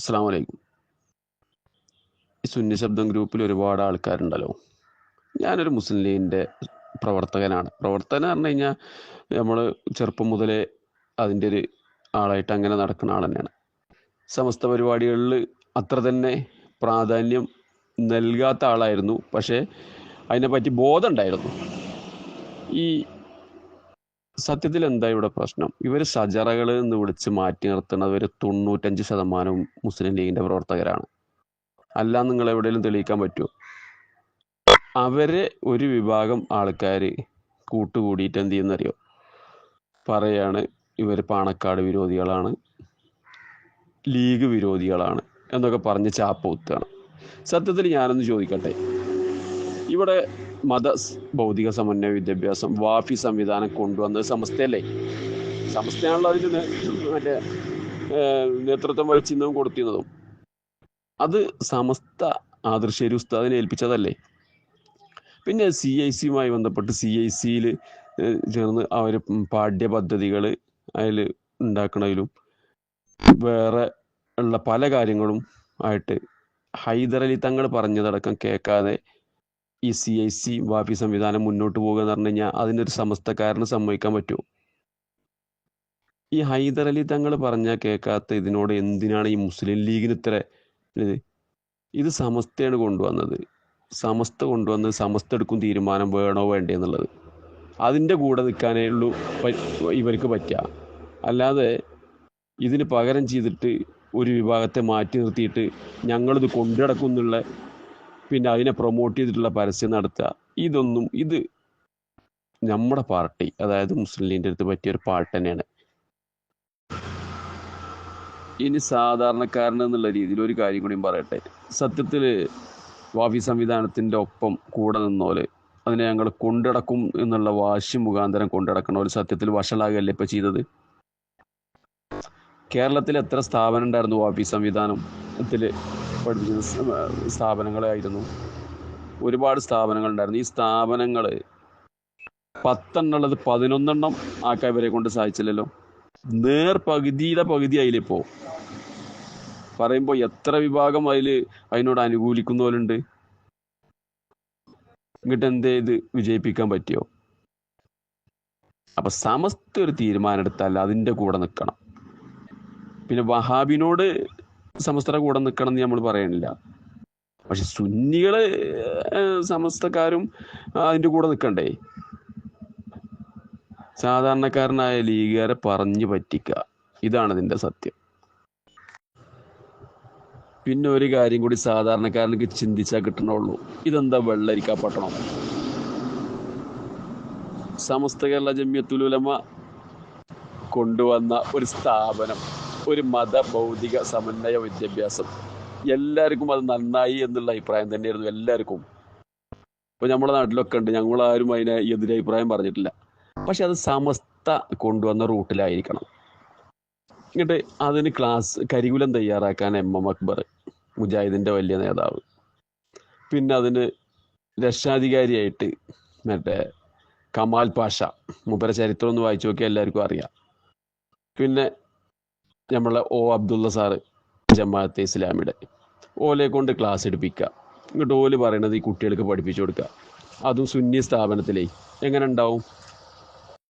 അസ്സാം വലൈക്കും ഈ സുന്നി ശബ്ദം ഗ്രൂപ്പിൽ ഒരുപാട് ആൾക്കാരുണ്ടല്ലോ. ഞാനൊരു മുസ്ലിം ലീഗിന്റെ പ്രവർത്തകനാണ്. പ്രവർത്തകൻ എന്ന് പറഞ്ഞു കഴിഞ്ഞാൽ നമ്മൾ ചെറുപ്പം മുതലേ അതിന്റെ ഒരു ആളായിട്ട് അങ്ങനെ നടക്കുന്ന ആൾ തന്നെയാണ്. സമസ്ത പരിപാടികളിൽ അത്ര തന്നെ പ്രാധാന്യം നൽകാത്ത ആളായിരുന്നു. പക്ഷേ അതിനെപ്പറ്റി ബോധം ഉണ്ടായിരുന്നു. ഈ സത്യത്തിൽ എന്താ ഇവിടെ പ്രശ്നം? ഇവർ സജറകൾ എന്ന് വിളിച്ച് മാറ്റി നിർത്തുന്നത് ഒരു തൊണ്ണൂറ്റഞ്ച് ശതമാനവും മുസ്ലിം ലീഗിന്റെ പ്രവർത്തകരാണ്. അല്ല നിങ്ങൾ എവിടെയെങ്കിലും തെളിയിക്കാൻ പറ്റുമോ അവരെ ഒരു വിഭാഗം ആൾക്കാർ കൂട്ടുകൂടിയിട്ട് എന്ത് ചെയ്യുന്നറിയോ? പറയാണ് ഇവർ പാണക്കാട് വിരോധികളാണ്. ലീഗ് വിരോധികളാണ്. എന്നൊക്കെ പറഞ്ഞ് ചാപ്പ് കുത്തുകയാണ്. സത്യത്തിൽ ഞാനൊന്ന് ചോദിക്കട്ടെ? ഇവിടെ മത ഭൗതിക സമന്വയ വിദ്യാഭ്യാസം വാഫി സംവിധാനം കൊണ്ടുവന്നത് സമസ്തയല്ലേ? സമസ്തയാണല്ലോ അതിന് മറ്റേ നേതൃത്വം വഹിച്ചിരുന്നതും കൊടുത്തിരുന്നതും. അത് സമസ്ത ആദർശേരി ഉസ്താദിനെ ഏൽപ്പിച്ചതല്ലേ? പിന്നെ സി ഐ സിയുമായി ബന്ധപ്പെട്ട് സി ഐ സിയിൽ ചേർന്ന് അവർ പാഠ്യപദ്ധതികൾ അതിൽ ഉണ്ടാക്കണതിലും വേറെ ഉള്ള പല കാര്യങ്ങളും ആയിട്ട് ഹൈദരലി തങ്ങൾ പറഞ്ഞതടക്കം കേൾക്കാതെ ഈ സി ഐ സി വാപി സംവിധാനം മുന്നോട്ട് പോകുക എന്ന് പറഞ്ഞു കഴിഞ്ഞാൽ അതിനൊരു സമസ്തക്കാരന് സമ്മതിക്കാൻ പറ്റുമോ ഈ ഹൈദർ അലി തങ്ങൾ പറഞ്ഞാൽ കേൾക്കാത്ത ഇതിനോട് എന്തിനാണ് ഈ മുസ്ലിം ലീഗിന് ഇത്ര ഇത്? സമസ്തയാണ് കൊണ്ടുവന്നത്. സമസ്ത കൊണ്ടുവന്ന് സമസ്ത എടുക്കും തീരുമാനം വേണോ വേണ്ടേ എന്നുള്ളത്. അതിന്റെ കൂടെ നിൽക്കാനേ ഉള്ളൂ ഇവർക്ക് പറ്റുക. അല്ലാതെ ഇതിന് പകരം ചെയ്തിട്ട് ഒരു വിഭാഗത്തെ മാറ്റി നിർത്തിയിട്ട് ഞങ്ങളിത് കൊണ്ടുനടക്കും എന്നുള്ള പിന്നെ അതിനെ പ്രൊമോട്ട് ചെയ്തിട്ടുള്ള പരസ്യം നടത്തുക. ഇതൊന്നും ഇത് നമ്മുടെ പാർട്ടി അതായത് മുസ്ലിം ലീഗിന്റെ അടുത്ത് പറ്റിയ ഒരു പാർട്ടി തന്നെയാണ്. ഇനി സാധാരണക്കാരൻ എന്നുള്ള രീതിയിൽ ഒരു കാര്യം കൂടിയും പറയട്ടെ. സത്യത്തിൽ വാഫി സംവിധാനത്തിന്റെ ഒപ്പം കൂടെ നിന്നോൽ അതിനെ ഞങ്ങൾ കൊണ്ടടക്കും എന്നുള്ള വാശി മുഖാന്തരം ഒരു സത്യത്തിൽ വഷളാകല്ലേ ഇപ്പം ചെയ്തത്? കേരളത്തിൽ എത്ര സ്ഥാപനം ഉണ്ടായിരുന്നു വാഫി സംവിധാനത്തിൽ പഠിപ്പിക്കുന്ന സ്- സ്ഥാപനങ്ങളായിരുന്നു. ഒരുപാട് സ്ഥാപനങ്ങൾ ഉണ്ടായിരുന്നു ഈ സ്ഥാപനങ്ങൾ പത്തെണ്ണുള്ളത് പതിനൊന്നെണ്ണം ആക്കാൻ വരെ കൊണ്ട് സാധിച്ചില്ലല്ലോ നേർ പകുതിയുടെ പകുതി അതിലിപ്പോ പറയുമ്പോൾ എത്ര വിഭാഗം അതിൽ അതിനോട് അനുകൂലിക്കുന്നവരുണ്ട് എന്നിട്ട് എന്തേ ഇത് വിജയിപ്പിക്കാൻ പറ്റിയോ? അപ്പൊ സമസ്ത ഒരു തീരുമാനം എടുത്താൽ അതിന്റെ കൂടെ നിൽക്കണം. പിന്നെ വഹാബിനോട് സമസ്തയുടെ കൂടെ നിൽക്കണം എന്ന് നമ്മൾ പറയണില്ല. പക്ഷെ സുന്നികൾ സമസ്തക്കാരും അതിന്റെ കൂടെ നിൽക്കണ്ടേ സാധാരണക്കാരനായ ലീഗുകാരെ പറഞ്ഞു പറ്റിക്കുക ഇതാണ് ഇതിന്റെ സത്യം. പിന്നെ ഒരു കാര്യം കൂടി സാധാരണക്കാരനക്ക് ചിന്തിച്ചാൽ കിട്ടണുള്ളൂ. ഇതെന്താ വെള്ളരിക്കാ പട്ടണം? സമസ്ത കേരള ജമ്യത്തുലുലമ കൊണ്ടുവന്ന ഒരു സ്ഥാപനം. ഒരു മത ഭൗതിക സമന്വയ വിദ്യാഭ്യാസം. എല്ലാവർക്കും അത് നന്നായി എന്നുള്ള അഭിപ്രായം തന്നെയായിരുന്നു എല്ലാവർക്കും. ഇപ്പൊ നമ്മുടെ നാട്ടിലൊക്കെ ഉണ്ട്. ഞങ്ങളാരും അതിനെ എതിരെ അഭിപ്രായം പറഞ്ഞിട്ടില്ല. പക്ഷെ അത് സമസ്ത കൊണ്ടുവന്ന റൂട്ടിലായിരിക്കണം. എന്നിട്ട് അതിന് ക്ലാസ് കരികുലം തയ്യാറാക്കാൻ എം എം അക്ബർ മുജാഹിദിന്റെ വലിയ നേതാവ്. പിന്നെ അതിന് രക്ഷാധികാരിയായിട്ട് മറ്റേ കമാൽ പാഷ മുപ്പര ചരിത്രം ഒന്ന് വായിച്ചു നോക്കിയാൽ എല്ലാവർക്കും അറിയാം. പിന്നെ നമ്മളെ ഒ അബ്ദുള്ള സാറ് ജമാഅത്തെ ഇസ്ലാമിയുടെ. ഓലെ കൊണ്ട് ക്ലാസ് എടുപ്പിക്കുക എന്നിട്ട് ഓൽ പറയണത് ഈ കുട്ടികൾക്ക് പഠിപ്പിച്ചു കൊടുക്കുക അതും സുന്നി സ്ഥാപനത്തിലേ. എങ്ങനെ ഉണ്ടാവും?